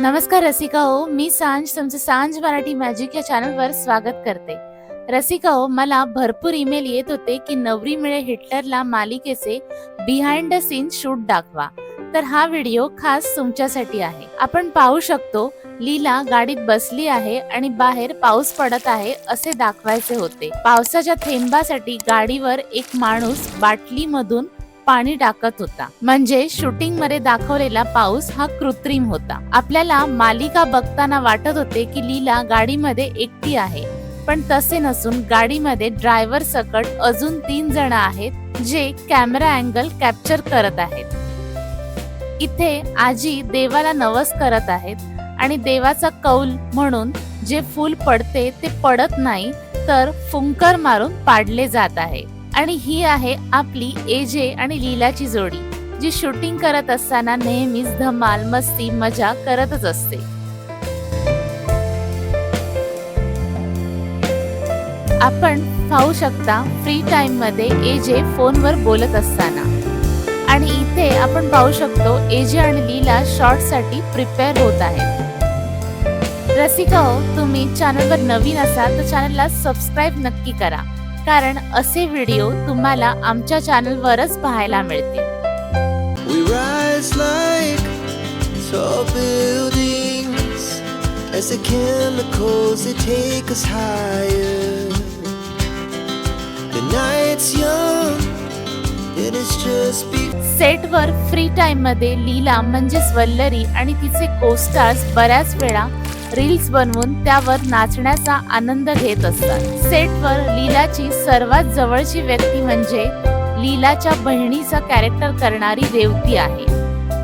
नमस्कार रसिका हो मी सांज तुमचं सांज मराठी मॅजिक या चॅनलवर स्वागत करते. रसिका हो मला भरपूर ईमेल येत होते की नवरी मिळे हिटलरला मालिकेचे बिहाइंड द सीन शूट दाखवा. तर हा व्हिडिओ खास तुमच्यासाठी आहे. आपण पाहू शकतो लीला गाडीत बसली आहे आणि बाहेर पाऊस पडत आहे असे दाखवायचे होते. पावसाच्या थेंबासाठी गाडीवर एक माणूस बाटलीमधून पाणी टाकत होता. म्हणजे शूटिंगमध्ये दाखवलेला पाऊस हा कृत्रिम होता. आपल्याला मालिका बघताना वाटत होते की लीला गाडीमध्ये एकटी आहे. पण तसे नसून गाडीमध्ये ड्रायव्हर सकट अजून तीन जण आहेत जे कॅमेरा अँगल कॅप्चर करत आहेत. इथे आजी देवाला नवस करत आहेत आणि देवाचा कौल म्हणून जे फूल पडते ते पडत नाही तर फुंकर मारून पाडले जात आहे. आणि ही आहे आपली एजे आणि लीलाची जोडी जी शूटिंग करत असताना नेहमीच धमाल मस्ती मजा करतच असते. आपण पाहू शकता फ्री टाइममध्ये एजे फोनवर बोलत असताना. आणि इथे आपण पाहू शकतो एजे आणि लीला शॉर्टसाठी प्रिपेअर होत आहेत. रसिका हो तुम्ही चॅनलवर नवीन असाल तर चॅनलला सबस्क्राईब नक्की करा. कारण असे व्हिडिओ तुम्हाला आमच्या चॅनल वरच पाहायला मिळतील. As the chemicals that take us higher. The night's set वर फ्री टाइममध्ये लीला म्हणजेच वल्लरी आणि तिचे को स्टार्स बऱ्याच वेळा रील्स बनवून त्यावर नाचण्याचा आनंद घेत असतात. सेटवर लीलाची सर्वात जवळची व्यक्ती म्हणजे लीलाच्या बहिणीचा कॅरेक्टर करणारी रेवती आहे.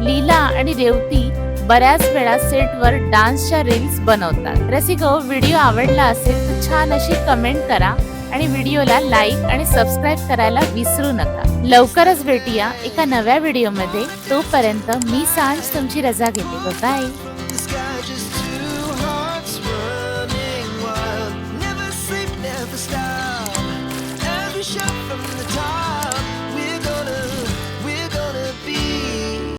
लीला आणि रेवती बऱ्याच वेळा सेटवर डान्सच्या रील्स बनवतात. रसिको व्हिडिओ आवडला असेल तर छान अशी कमेंट करा आणि व्हिडिओला लाईक आणि सबस्क्राईब करायला विसरू नका. लवकरच भेटूया एका नव्या व्हिडिओमध्ये तोपर्यंत मी सांज तुमची रजा घेते. बाय